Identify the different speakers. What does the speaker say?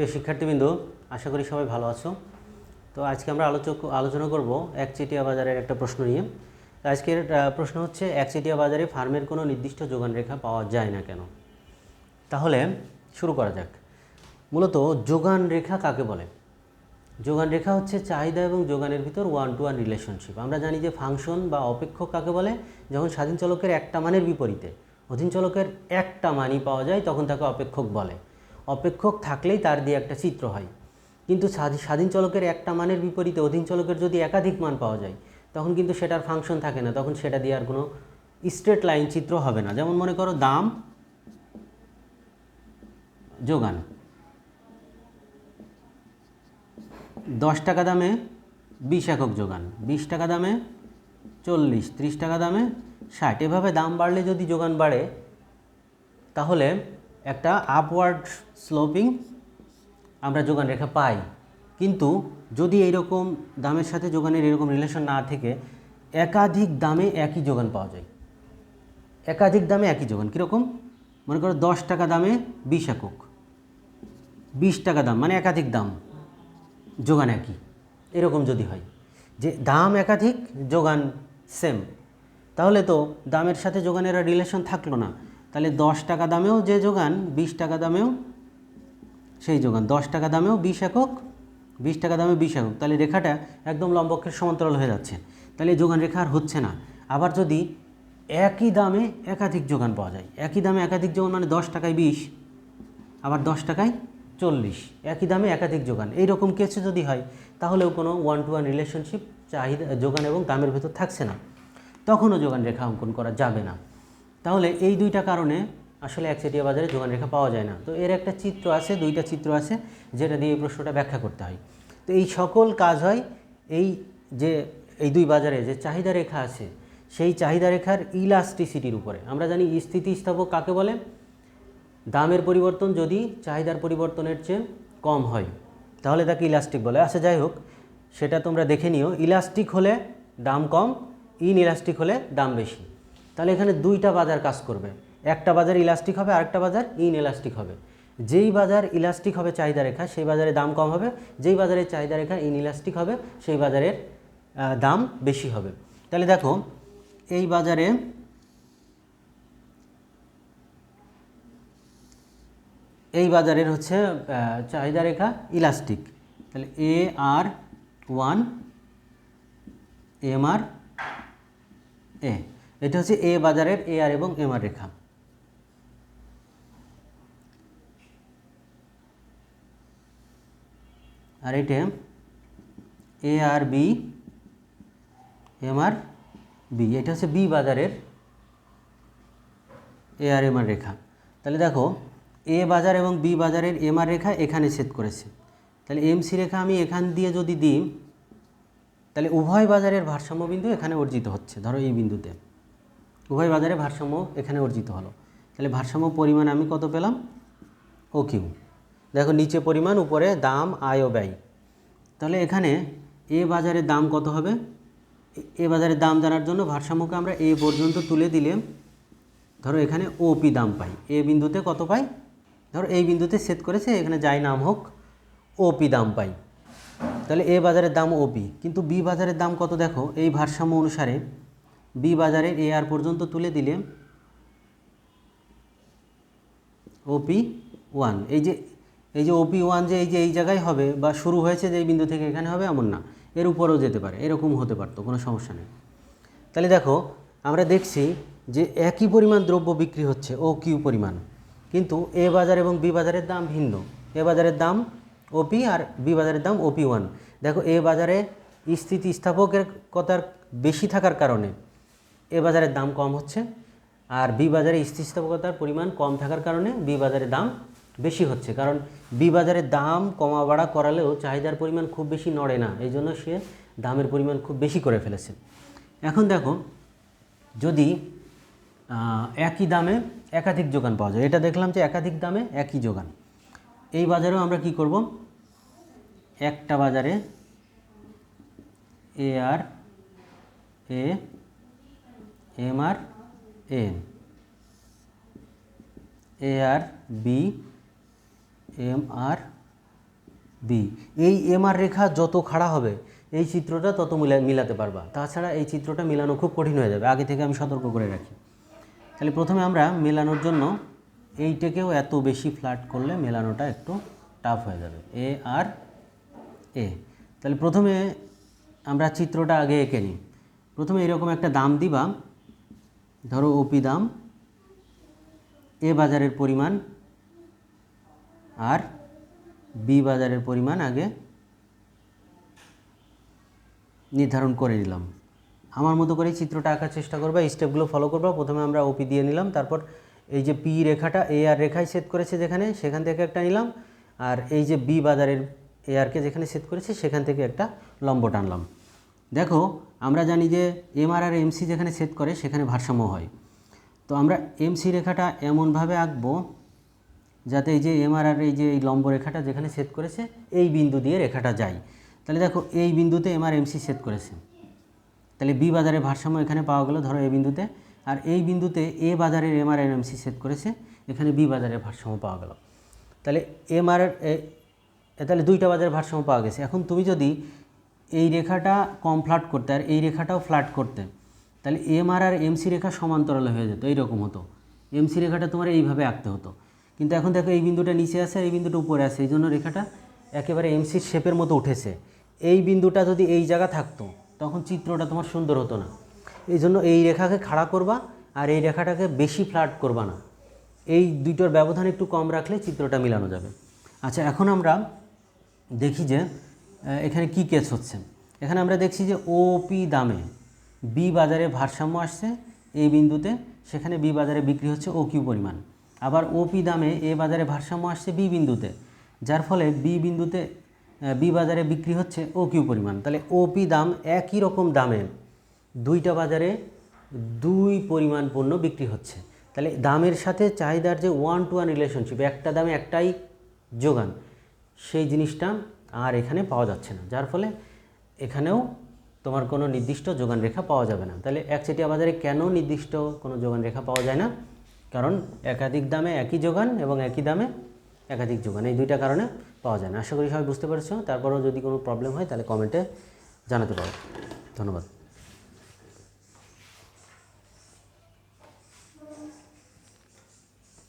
Speaker 1: প্রিয় শিক্ষার্থীবৃন্দ, আশা করি সবাই ভালো আছো। তো আজকে আমরা আলোচক আলোচনা করব একচেটিয়া বাজারের একটা প্রশ্ন নিয়ে। আজকের প্রশ্ন হচ্ছে, একচেটিয়া বাজারে ফার্মের কোনো নির্দিষ্ট যোগান রেখা পাওয়া যায় না কেন? তাহলে শুরু করা যাক। মূলত যোগান রেখা কাকে বলে? যোগান রেখা হচ্ছে চাহিদা এবং যোগানের ভিতর ওয়ান টু ওয়ান রিলেশনশিপ আমরা জানি যে ফাংশন বা অপেক্ষক কাকে বলে? যখন স্বাধীন চলকের একটা মানের বিপরীতে, অধীন চলকের একটা মানই পাওয়া যায়, তখন তাকে অপেক্ষক বলে। অপেক্ষক থাকলেই তার দিয়ে একটা চিত্র হয়। কিন্তু স্বাধী- স্বাধীন চলকের একটা মানের বিপরীতে অধীন চলকের যদি একাধিক মান পাওয়া যায়, তখন কিন্তু সেটার ফাংশন থাকে না। তখন সেটা দিয়ে আর কোনো স্ট্রেট লাইন চিত্র হবে না। যেমন মনে করো দাম, যোগান। দশ টাকা দামে বিশ একক যোগান। বিশ টাকা দামে চল্লিশ, ত্রিশ টাকা দামে ষাট। এভাবে দাম বাড়লে যদি যোগান বাড়ে, তাহলে একটা আপওয়ার্ড স্লোপিং আমরা যোগান রেখা পাই। কিন্তু যদি এইরকম দামের সাথে যোগানের এরকম রিলেশন না থেকে, একাধিক দামে একই যোগান পাওয়া যায়। একাধিক দামে একই যোগান, কীরকম? মনে করো দশ টাকা দামে বিশ একক। বিশ টাকা দাম মানে একাধিক দাম, যোগান একই। এরকম যদি হয়, যে দাম একাধিক, যোগান সেম তাহলে তো দামের সাথে যোগানের রিলেশন থাকল না। তাহলে দশ টাকা দামেও যে যোগান, বিশ টাকা দামেও সেই যোগান। দশ টাকা দামেও বিশ একক, বিশ টাকা দামে বিশ একক। তাহলে রেখাটা একদম লম্বকের সমান্তরাল হয়ে যাচ্ছে। তাহলে যোগান রেখা আর হচ্ছে না। আবার যদি একই দামে একাধিক যোগান পাওয়া যায়। একই দামে একাধিক যোগান মানে দশ টাকায় বিশ, আবার দশ টাকায় চল্লিশ। একই দামে একাধিক যোগান। এইরকম কেসে যদি হয়, তাহলেও কোনো ওয়ান টু ওয়ান রিলেশনশিপ চাহিদা, যোগান এবং দামের ভেতর থাকছে না। তখনও যোগান রেখা অঙ্কন করা যাবে না। তাহলে এই দুইটা কারণে আসলে একচেটিয়া বাজারে যোগান রেখা পাওয়া যায় না। তো এর একটা চিত্র আছে, দুইটা চিত্র আছে, যেটা দিয়ে এই প্রশ্নটা ব্যাখ্যা করতে হয়। তো এই সকল কাজ হয়, এই যে, এই দুই বাজারে যে চাহিদা রেখা আছে, সেই চাহিদা রেখার ইলাস্টিসিটির উপরে। আমরা জানি স্থিতিস্থাপক কাকে বলে? দামের পরিবর্তন যদি চাহিদার পরিবর্তনের চেয়ে কম হয়, তাহলে তাকে ইলাস্টিক বলে। আচ্ছা যাই হোক, সেটা তোমরা দেখে নিও। ইলাস্টিক হলে দাম কম ইন ইলাস্টিক হলে দাম বেশি। তাহলে এখানে দুইটা বাজার কাজ করবে। একটা বাজার ইলাস্টিক হবে, আরেকটা বাজার ইন ইলাস্টিক হবে। যেই বাজার ইলাস্টিক হবে চাহিদা রেখা, সেই বাজারে দাম কম হবে। যেই বাজারে চাহিদা রেখা ইন ইলাস্টিক হবে, সেই বাজারের দাম বেশি হবে। তাহলে দেখো, এই বাজারে এই বাজারের হচ্ছে চাহিদা রেখা ইলাস্টিক। তাহলে এ আর ওয়ান, এম আর এ। এটা হচ্ছে এ বাজারের এ আর এবং এম আর রেখা। আর এটা A R B M R B এটা হচ্ছে বি বাজারের এ আর এম আর রেখা। তাহলে দেখো এ বাজার এবং বি বাজারের এম আর রেখা এখানে ছেদ করেছে। তাহলে এম সি রেখা আমি এখান দিয়ে যদি দিই, তাহলে উভয় বাজারের ভারসাম্য বিন্দু এখানে অর্জিত হচ্ছে, ধরো এই বিন্দুতে। উভয় বাজারে ভারসাম্য এখানে অর্জিত হলো। তাহলে ভারসাম্য পরিমাণ আমি কত পেলাম? ও কিউ দেখো, নিচে পরিমাণ, উপরে দাম, আয় ও ব্যয়। তাহলে এখানে এ বাজারের দাম কত হবে? এ- বাজারের দাম জানার জন্য ভারসাম্যকে আমরা এ পর্যন্ত তুলে দিলে, ধরো এখানে ওপি দাম পাই। এ বিন্দুতে কত পাই? ধরো এই বিন্দুতে সেট করেছে, এখানে যাই নাম হোক ওপি দাম পাই। তাহলে এ বাজারের দাম ওপি কিন্তু বি বাজারের দাম কত দেখো? এই ভারসাম্য অনুসারে বি বাজারে এ আর পর্যন্ত তুলে দিলে ওপি ওয়ান এই যে এই যে ওপি ওয়ান যে এই যে এই জায়গায় হবে বা শুরু হয়েছে যে এই বিন্দু থেকে এখানে হবে এমন না। এর উপরেও যেতে পারে, এরকম হতে পারতো, কোনো সমস্যা নেই। তাহলে দেখো, আমরা দেখছি যে একই পরিমাণ দ্রব্য বিক্রি হচ্ছে ও কিউ পরিমাণ। কিন্তু এ বাজার এবং বি বাজারের দাম ভিন্ন। এ বাজারের দাম ওপি আর বি বাজারের দাম ওপি ওয়ান দেখো, এ বাজারে স্থিতিস্থাপকের কথার বেশি থাকার কারণে এ বাজারের দাম কম হচ্ছে আর বি বাজারে স্থিতিস্থাপকতার পরিমাণ কম থাকার কারণে বি বাজারের দাম বেশি হচ্ছে। কারণ বি বাজারের দাম কমা বাড়া করালেও চাহিদার পরিমাণ খুব বেশি নড়ে না। এই জন্য সে দামের পরিমাণ খুব বেশি করে ফেলেছে। এখন দেখো, যদি একই দামে একাধিক যোগান পাওয়া যায়, এটা দেখলাম যে একাধিক দামে একই যোগান। এই বাজারেও আমরা কি করব? একটা বাজারে A R A M R N A R B M R B এই এমআর রেখা যত খাড়া হবে, এই চিত্রটা তত মিলা- মিলাতে পারবা। তাছাড়া এই চিত্রটা মিলানো খুব কঠিন হয়ে যাবে, আগে থেকে আমি সতর্ক করে রাখি। তাহলে প্রথমে আমরা মেলানোর জন্য এইটাকেও এত বেশি ফ্ল্যাট করলে মেলানোটা একটু টাফ হয়ে যাবে। এ আর এ তাহলে প্রথমে আমরা চিত্রটা আগে এঁকে নিই। প্রথমে এরকম একটা দাম দিবা ধরো ওপি দাম, এ বাজারের পরিমাণ আর বি বাজারের পরিমাণ আগে নির্ধারণ করে নিলাম। আমার মতো করে চিত্রটা আঁকার চেষ্টা করবা স্টেপগুলো ফলো করবা। প্রথমে আমরা ওপি দিয়ে নিলাম, তারপর এই যে পি রেখাটা, এ আর রেখায় সেট করেছে যেখানে, সেখান থেকে একটা নিলাম। আর এই যে বি বাজারের এ আরকে যেখানে সেট করেছে, সেখান থেকে একটা লম্ব টানলাম। দেখো আমরা জানি যে এমআর আর এমসি যেখানে সেট করে সেখানে ভারসাম্য হয়। তো আমরা এমসি রেখাটা এমনভাবে আঁকবো যাতে এই যে এমআর আর এই যে এই লম্ব রেখাটা যেখানে সেট করেছে, এই বিন্দু দিয়ে রেখাটা যায়। তাহলে দেখো, এই বিন্দুতে এমআর এমসি সেট করেছে। তাহলে বি বাজারের ভারসাম্য এখানে পাওয়া গেল ধরো এই বিন্দুতে, আর এই বিন্দুতে এ বাজারের এমআর এমসি সেট করেছে, এখানে বি বাজারের ভারসাম্য পাওয়া গেল। তাহলে এমআর তাহলে দুইটা বাজারের ভারসাম্য পাওয়া গেছে। এখন তুমি যদি এই রেখাটা কম ফ্ল্যাট করতে আর এই রেখাটাও ফ্ল্যাট করতে। তাহলে এম আর আর এমসি রেখা সমান্তরাল হয়ে যেত, এইরকম হতো। এমসি রেখাটা তোমার এইভাবে আঁকতে হতো। কিন্তু এখন দেখো এই বিন্দুটা নিচে আছে আর এই বিন্দুটা উপরে আছে এই জন্য রেখাটা একেবারে এমসির শেপের মতো উঠেছে। এই বিন্দুটা যদি এই জায়গা থাকতো, তখন চিত্রটা তোমার সুন্দর হতো না। এই জন্য এই রেখাকে খাড়া করবা আর এই রেখাটাকে বেশি ফ্ল্যাট করবা না। এই দুইটার ব্যবধান একটু কম রাখলে চিত্রটা মিলানো যাবে। আচ্ছা এখন আমরা দেখি যে এখানে কি কেস হচ্ছে? এখানে আমরা দেখছি যে ওপি দামে বি বাজারে ভারসাম্য আসছে এই বিন্দুতে, সেখানে বি বাজারে বিক্রি হচ্ছে ও কিউ পরিমাণ। আবার ওপি দামে এ বাজারে ভারসাম্য আসছে বি বিন্দুতে, যার ফলে বি বিন্দুতে বি বাজারে বিক্রি হচ্ছে ও কিউ পরিমাণ। তাহলে ওপি দাম একই রকম দামে দুইটা বাজারে দুই পরিমাণ পণ্য বিক্রি হচ্ছে। তাহলে দামের সাথে চাহিদার যে ওয়ান টু ওয়ান রিলেশনশিপ একটা দামে একটাই যোগান, সেই জিনিসটা আর এখানে পাওয়া যাচ্ছে না। যার ফলে এখানেও তোমার কোনো নির্দিষ্ট যোগান রেখা পাওয়া যাবে না। তাহলে একচেটিয়া বাজারে কেন নির্দিষ্ট কোনো যোগান রেখা পাওয়া যায় না? কারণ একাধিক দামে একই যোগান এবং একই দামে একাধিক যোগান। এই দুইটা কারণে পাওয়া যায় না। আশা করি সবাই বুঝতে পারছ। তারপরেও যদি কোনো প্রবলেম হয়, তাহলে কমেন্টে জানাতে পারো। ধন্যবাদ।